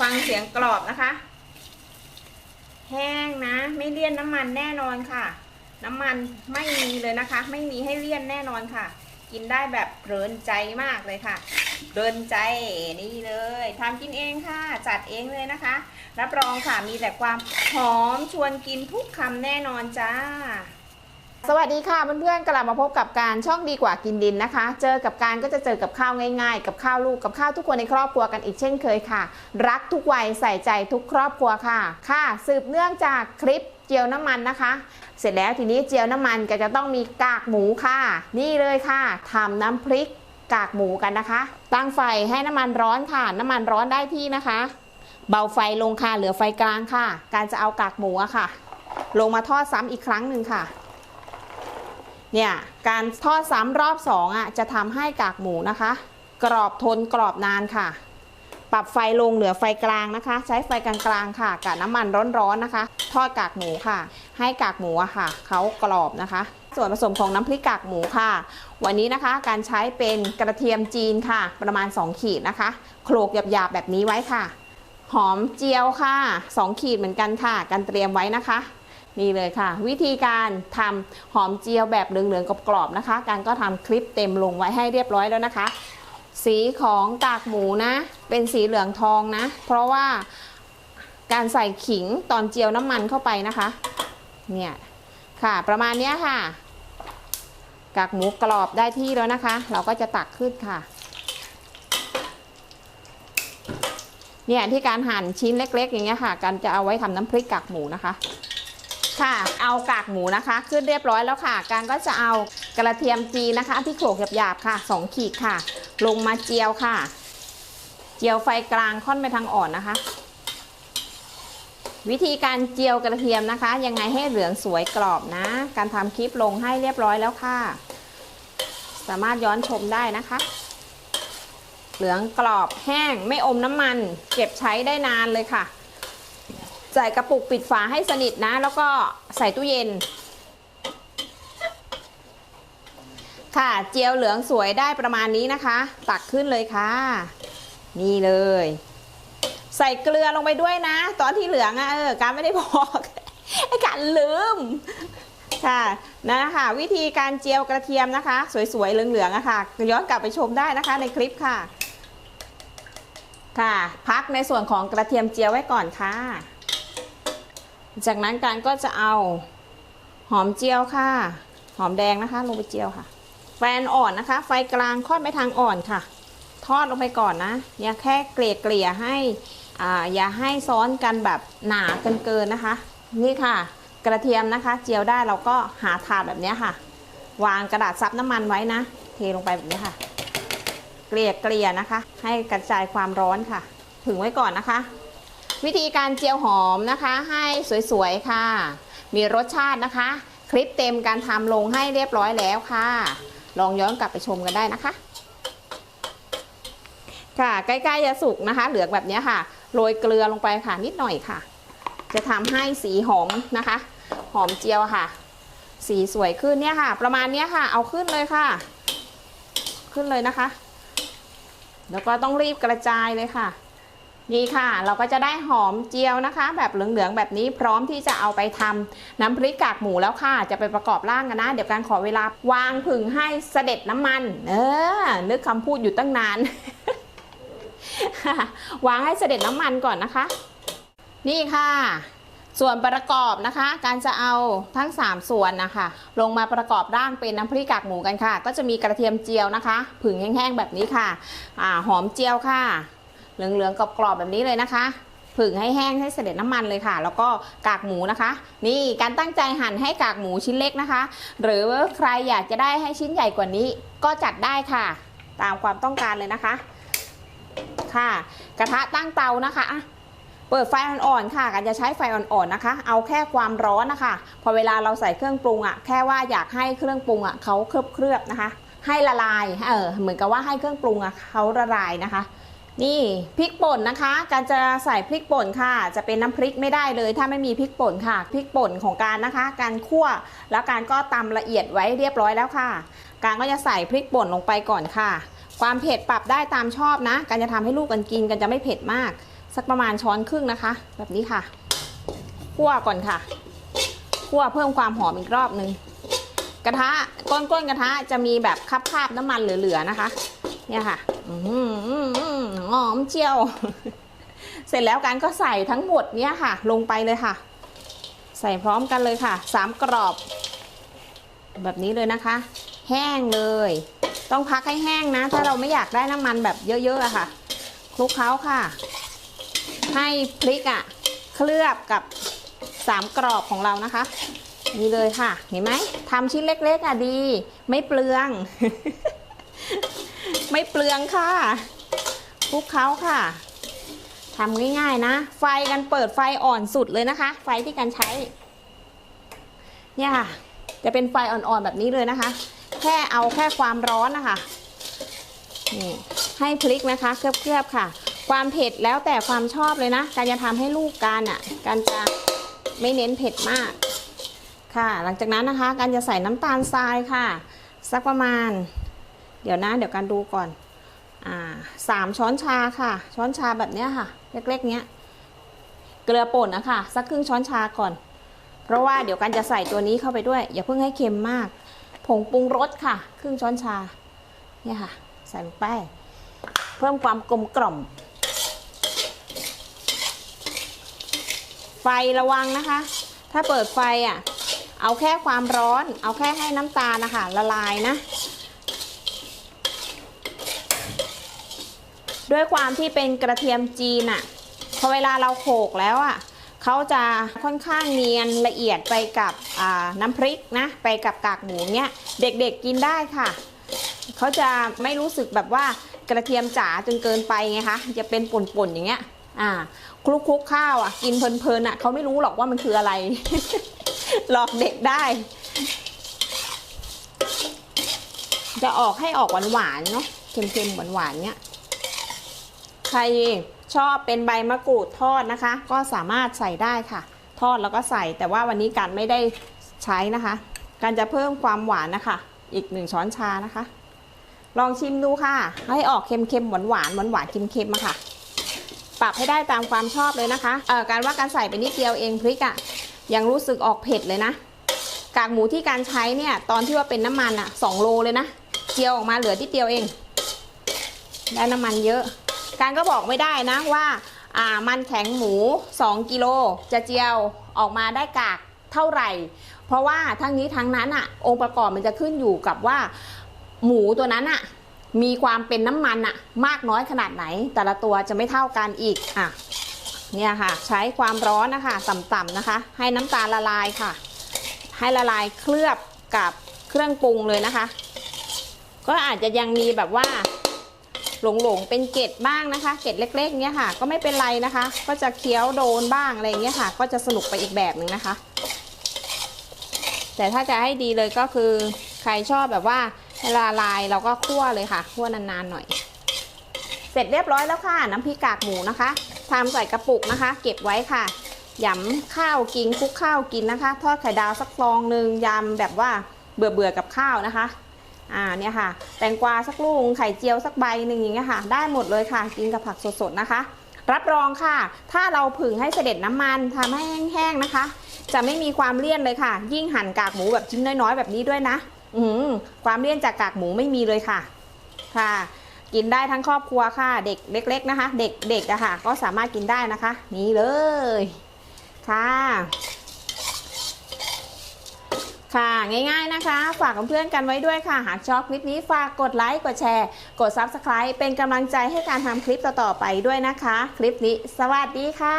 ฟังเสียงกรอบนะคะ แห้งนะ ไม่เลี่ยนน้ำมันแน่นอนค่ะ น้ำมันไม่มีเลยนะคะ ไม่มีให้เลี่ยนแน่นอนค่ะ กินได้แบบเพลินใจมากเลยค่ะเพลินใจนี่เลยทำกินเองค่ะ จัดเองเลยนะคะ รับรองค่ะมีแต่ความหอมชวนกินทุกคำแน่นอนจ้า สวัสดีค่ะเพื่อนๆกลับมาพบกับการช่องดีกว่ากินดินนะคะ เจอกับการก็จะเจอกับข้าวง่ายๆ กับข้าวลูกกับข้าวทุกคนในครอบครัวกันอีกเช่นเคยค่ะ รักทุกวัยใส่ใจทุกครอบครัวค่ะ ค่ะ สืบเนื่องจากคลิปเจียวน้ำมันนะคะ เสร็จแล้วทีนี้เจียวน้ำมันก็จะต้องมีกากหมูค่ะ นี่เลยค่ะทำน้ำพริกกากหมูกันนะคะ ตั้งไฟให้น้ำมันร้อนค่ะ น้ำมันร้อนได้ที่นะคะ เบาไฟลงค่ะเหลือไฟกลางค่ะ การจะเอากากหมูอะค่ะ ลงมาทอดซ้ำอีกครั้งหนึ่งค่ะ เนี่ยการทอดซ้ำรอบสองอะจะทำให้กากหมูนะคะ กรอบทนกรอบนานค่ะ ปรับไฟลงเหลือไฟกลางนะคะ ใช้ไฟกลางๆค่ะกับน้ำมันร้อนๆนะคะ ทอดกากหมูค่ะ ให้กากหมูอะค่ะเขากรอบนะคะ ส่วนผสมของน้ำพริกกากหมูค่ะ วันนี้นะคะการใช้เป็นกระเทียมจีนค่ะ ประมาณ 2 ขีดนะคะโขลกหยาบๆแบบนี้ไว้ค่ะ หอมเจียวค่ะ 2 ขีดเหมือนกันค่ะ การเตรียมไว้นะคะ นี่เลยค่ะ วิธีการทำหอมเจียวแบบเหลืองๆกรอบๆนะคะ การก็ทำคลิปเต็มลงไว้ให้เรียบร้อยแล้วนะคะ สีของกากหมูนะ เป็นสีเหลืองทองนะ เพราะว่าการใส่ขิงตอนเจียวน้ำมันเข้าไปนะคะ เนี่ยค่ะประมาณนี้ค่ะ กากหมูกรอบได้ที่แล้วนะคะ เราก็จะตักขึ้นค่ะเนี่ยที่การหั่นชิ้นเล็ก ๆ อย่างเงี้ยค่ะ การจะเอาไว้ทำน้ำพริกกากหมูนะคะ ค่ะ เอากากหมูนะคะ ขึ้นเรียบร้อยแล้วค่ะ การก็จะเอากระเทียมจีนนะคะ ที่โขลกหยาบๆค่ะ 2 ขีดค่ะ ลงมาเจียวค่ะ เจียวไฟกลางค่อนไปทางอ่อนนะคะ วิธีการเจียวกระเทียมนะคะ ยังไงให้เหลืองสวยกรอบนะ การทำคลิปลงให้เรียบร้อยแล้วค่ะ สามารถย้อนชมได้นะคะ เหลืองกรอบแห้งไม่อมน้ำมัน เก็บใช้ได้นานเลยค่ะ ส่กระปุกปิดฝาให้สนิทนะ แล้วก็ใส่ตู้เย็น ค่ะเจียวเหลืองสวยได้ประมาณนี้นะคะ ตักขึ้นเลยค่ะ นี่เลย ใส่เกลือลงไปด้วยนะ ตอนที่เหลืองอะเออการไม่ได้บอกไอ้การลืมค่ะนะคะวิธีการเจียวกระเทียมนะคะ สวยๆเหลืองๆอะค่ะย้อนกลับไปชมได้นะคะในคลิปค่ะ ค่ะ พักในส่วนของกระเทียมเจียวไว้ก่อนค่ะ จากนั้นการก็จะเอาหอมเจียวค่ะ หอมแดงนะคะ ลงไปเจียวค่ะ ไฟอ่อนนะคะ ไฟกลางค่อนไปทางอ่อนค่ะ ทอดลงไปก่อนนะอย่าแค่เกลี่ยเกลี่ยให้อ่าอย่าให้ซ้อนกันแบบหนาเกินเกินๆนะคะ นี่ค่ะ กระเทียมนะคะ เจียวได้เราก็หาถาดแบบนี้ค่ะ วางกระดาษซับน้ำมันไว้นะ เทลงไปแบบนี้ค่ะ เกลี่ยเกลี่ยนะคะ ให้กระจายความร้อนค่ะ ถึงไว้ก่อนนะคะ วิธีการเจียวหอมนะคะ ให้สวยๆค่ะ มีรสชาตินะคะ คลิปเต็มการทำลงให้เรียบร้อยแล้วค่ะ ลองย้อนกลับไปชมกันได้นะคะ ค่ะใกล้ๆจะสุกนะคะ เหลืองแบบนี้ค่ะโรยเกลือลงไปค่ะนิดหน่อยค่ะ จะทำให้สีหอมนะคะ หอมเจียวค่ะ สีสวยขึ้นเนี่ยค่ะ ประมาณนี้ค่ะ เอาขึ้นเลยค่ะ ขึ้นเลยนะคะ แล้วก็ต้องรีบกระจายเลยค่ะ นี่ค่ะ เราก็จะได้หอมเจียวนะคะ แบบเหลืองๆแบบนี้พร้อมที่จะเอาไปทำน้ำพริกกากหมูแล้วค่ะ จะไปประกอบร่างกันนะ เดี๋ยวการขอเวลาวางผึ่งให้เสด็จน้ำมัน เออ นึกคำพูดอยู่ตั้งนาน วางให้เสด็จน้ำมันก่อนนะคะ นี่ค่ะส่วนประกอบนะคะ การจะเอาทั้ง 3 ส่วนนะคะ ลงมาประกอบร่างเป็นน้ำพริกกากหมูกันค่ะ ก็จะมีกระเทียมเจียวนะคะ ผึ่งแห้งๆแบบนี้ค่ะอ่าหอมเจียวค่ะ เหลืองๆกรอบๆแบบนี้เลยนะคะผึ่งให้แห้งให้เสด็จน้ำมันเลยค่ะ แล้วก็กากหมูนะคะ นี่การตั้งใจหั่นให้กากหมูชิ้นเล็กนะคะ หรือว่าใครอยากจะได้ให้ชิ้นใหญ่กว่านี้ ก็จัดได้ค่ะ ตามความต้องการเลยนะคะ ค่ะ กระทะตั้งเตานะคะอะเปิดไฟอ่อนๆค่ะกันจะใช้ไฟอ่อนๆนะคะ เอาแค่ความร้อนนะคะ พอเวลาเราใส่เครื่องปรุงอะ แค่ว่าอยากให้เครื่องปรุงอะเขาเคลือบๆนะคะ ให้ละลายเออเหมือนกับว่าให้เครื่องปรุงอะเขาละลายนะคะ นี่พริกป่นนะคะ การจะใส่พริกป่นค่ะ จะเป็นน้ำพริกไม่ได้เลย ถ้าไม่มีพริกป่นค่ะ พริกป่นของการนะคะ การคั่วแล้วการก็ตำละเอียดไว้เรียบร้อยแล้วค่ะ การก็จะใส่พริกป่นลงไปก่อนค่ะ ความเผ็ดปรับได้ตามชอบนะ การจะทำให้ลูกกันกินกันจะไม่เผ็ดมาก สักประมาณช้อนครึ่งนะคะ แบบนี้ค่ะ คั่วก่อนค่ะ คั่วเพิ่มความหอมอีกรอบนึงกระทะก้นก้นกระทะจะมีแบบคราบๆน้ำมันเหลือๆนะคะ เนี่ยค่ะ หอมเจียว เสร็จแล้วกันก็ใส่ทั้งหมดเนี่ยค่ะ ลงไปเลยค่ะ ใส่พร้อมกันเลยค่ะสามกรอบ แบบนี้เลยนะคะ แห้งเลย ต้องพักให้แห้งนะ ถ้าเราไม่อยากได้น้ำมันแบบเยอะๆอะค่ะคลุกเคล้าค่ะ ให้พริกอะเคลือบกับสามกรอบของเรานะคะนี่เลยค่ะ เห็นไหมทำชิ้นเล็กๆอะดี ไม่เปลือง ไม่เปลืองค่ะคลุกเคล้าค่ะทำง่ายๆนะ ไฟกันเปิดไฟอ่อนสุดเลยนะคะ ไฟที่กันใช้ เนี่ยค่ะ จะเป็นไฟอ่อนๆแบบนี้เลยนะคะ แค่เอาแค่ความร้อนนะคะนี่ให้พริกนะคะเคลือบๆค่ะ ความเผ็ดแล้วแต่ความชอบเลยนะ การจะทำให้ลูกการอะ การจะไม่เน้นเผ็ดมาก ค่ะ หลังจากนั้นนะคะ การจะใส่น้ำตาลทรายค่ะ สักประมาณ เดี๋ยวนะเดี๋ยวการดูก่อนอ่าสามช้อนชาค่ะ ช้อนชาแบบเนี้ยค่ะ เล็กๆเนี้ยเกลือป่นนะคะสักครึ่งช้อนชาก่อน เพราะว่าเดี๋ยวกันจะใส่ตัวนี้เข้าไปด้วย อย่าเพิ่งให้เค็มมาก ผงปรุงรสค่ะ ครึ่งช้อนชาเนี่ยค่ะ ใส่ลงไปเพิ่มความกลมกล่อม ไฟระวังนะคะ ถ้าเปิดไฟอะ เอาแค่ความร้อน เอาแค่ให้น้ำตาลนะคะละลายนะ ด้วยความที่เป็นกระเทียมจีนอะพอเวลาเราโขลกแล้วอะเขาจะค่อนข้างเนียนละเอียดไปกับน้ำพริกนะ ไปกับกากหมูเนี้ยเด็กๆกินได้ค่ะเขาจะไม่รู้สึกแบบว่ากระเทียมจ๋าจนเกินไปไงคะจะเป็นป่นๆอย่างเงี้ยอ่าคลุกคลุกๆข้าวอะกินเพลินๆอะเขาไม่รู้หรอกว่ามันคืออะไร หลอกเด็กได้ จะออกให้ออกหวานๆเนาะเค็มๆหวานๆเนี้ย ใครชอบเป็นใบมะกรูดทอดนะคะ ก็สามารถใส่ได้ค่ะ ทอดแล้วก็ใส่แต่ว่าวันนี้กันไม่ได้ใช้นะคะ การจะเพิ่มความหวานนะคะ อีกหนึ่งช้อนชานะคะ ลองชิมดูค่ะ ให้ออกเค็มๆหวานหวานหวานหวานๆเค็มๆอะค่ะ ปรับให้ได้ตามความชอบเลยนะคะเอ่อการว่าการใส่ไปนิดเดียวเองพริกอะยังรู้สึกออกเผ็ดเลยนะกากหมูที่การใช้เนี่ยตอนที่ว่าเป็นน้ำมันอะสองโลเลยนะเจียวออกมาเหลือที่เดียวเองได้น้ำมันเยอะ การก็บอกไม่ได้นะว่าอ่ามันแข็งหมู 2 กิโลจะเจียวออกมาได้กากเท่าไหร่ เพราะว่าทั้งนี้ทั้งนั้นอะองค์ประกอบมันจะขึ้นอยู่กับว่าหมูตัวนั้นอะมีความเป็นน้ำมันอะมากน้อยขนาดไหน แต่ละตัวจะไม่เท่ากันอีกอะเนี่ยค่ะ ใช้ความร้อนนะคะต่ำๆนะคะ ให้น้ำตาลละลายค่ะ ให้ละลายเคลือบกับเครื่องปรุงเลยนะคะ ก็อาจจะยังมีแบบว่า หลงๆเป็นเกล็ดบ้างนะคะ เกล็ดเล็กๆเนี้ยค่ะ ก็ไม่เป็นไรนะคะ ก็จะเคี้ยวโดนบ้างอะไรเงี้ยค่ะ ก็จะสนุกไปอีกแบบหนึ่งนะคะ แต่ถ้าจะให้ดีเลยก็คือ ใครชอบแบบว่าเวลาลายเราก็คั่วเลยค่ะ คั่วนานๆหน่อย เสร็จเรียบร้อยแล้วค่ะ น้ำพริกกากหมูนะคะทำใส่กระปุกนะคะ เก็บไว้ค่ะยำข้าวกินคลุกข้าวกินนะคะ ทอดไข่ดาวสักฟองหนึ่งยำแบบว่าเบื่อๆกับข้าวนะคะ อ่าเนี่ยค่ะ แตงกวาสักลูกไข่เจียวสักใบหนึ่งอย่างเงี้ยค่ะ ได้หมดเลยค่ะ กินกับผักสดๆนะคะ รับรองค่ะ ถ้าเราผึ่งให้เสด็จน้ำมันทำให้แห้งๆนะคะ จะไม่มีความเลี่ยนเลยค่ะ ยิ่งหั่นกากหมูแบบชิ้นน้อยๆ แบบนี้ด้วยนะ อือความเลี่ยนจากกากหมูไม่มีเลยค่ะ ค่ะ กินได้ทั้งครอบครัวค่ะ เด็กเล็ก ๆ นะคะ เด็กเด็กอะค่ะ ก็สามารถกินได้นะคะ นี่เลย ค่ะ ค่ะง่ายๆนะคะ ฝากเพื่อนๆกันไว้ด้วยค่ะ หากชอบคลิปนี้ฝากกดไลค์ กดแชร์ กด Subscribe เป็นกำลังใจให้การทำคลิปต่อๆไปด้วยนะคะ คลิปนี้ สวัสดีค่ะ